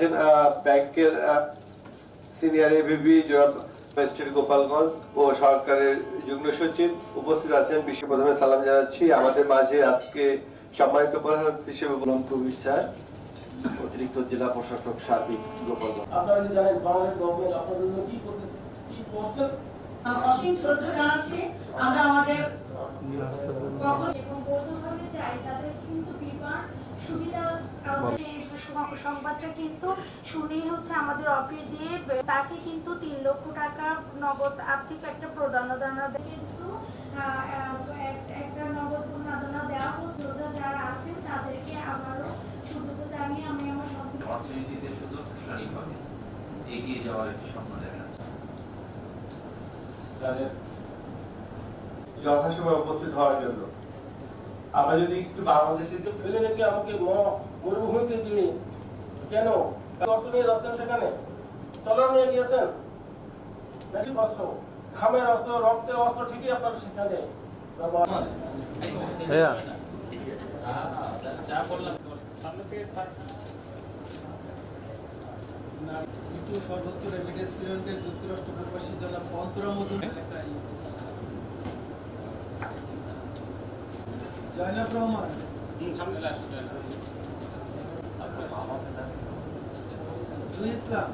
আছেন ব্যাংকের সিনিয়র এভিবি জনাব ম্যাজিস্ট্রেট গোপালগঞ্জ ও সরকারের যুগ্ম সচিব উপস্থিত আছেন। বিশ্ব প্রথমে সালাম জানাচ্ছি। আমাদের মাঝে আজকে সম্মানিত প্রধান হিসেবে গোলাম কবির স্যার অতিরিক্ত জেলা প্রশাসক সার্বিক গোপালগঞ্জ। আপনারা জানেন বাংলাদেশ গভর্নমেন্ট আপনাদের জন্য কি করতেছে কি করছে? অসীম শ্রদ্ধা জানাচ্ছি। আমরা আমাদের সংবাদটা কিন্তু শুনেই হচ্ছে আমাদের অফিস দিয়ে তাকে কিন্তু তিন লক্ষ টাকা নগদ আর্থিক একটা প্রদানদানা কিন্তু একটা নগদ প্রদানদানা দেওয়া হচ্ছে যারা আছেন তাদেরকে আবারও শুভেচ্ছা জানিয়ে আমি আমার অর্থনীতিতে শুধু সারিভাবে এগিয়ে যাওয়ার একটি স্বপ্ন দেখা যাচ্ছে যাদের যথাসময়ে উপস্থিত হওয়ার জন্য। আমরা যদি একটু বাংলাদেশে ফেলে রেখে আমাকে মরুভূমিতে দিয়ে কেন অস্ত্র নিয়ে যাচ্ছেন সেখানে তলোয়ার নিয়ে গিয়েছেন নাকি অস্ত্র খামের অস্ত্র রক্তের অস্ত্র ঠিকই আপনারা সেখানে দ্বিতীয় সর্বোচ্চ রেমিটেন্স প্রেরণকারী যুক্তরাষ্ট্র প্রবাসী অন্তরা মজুমদার ইসলাম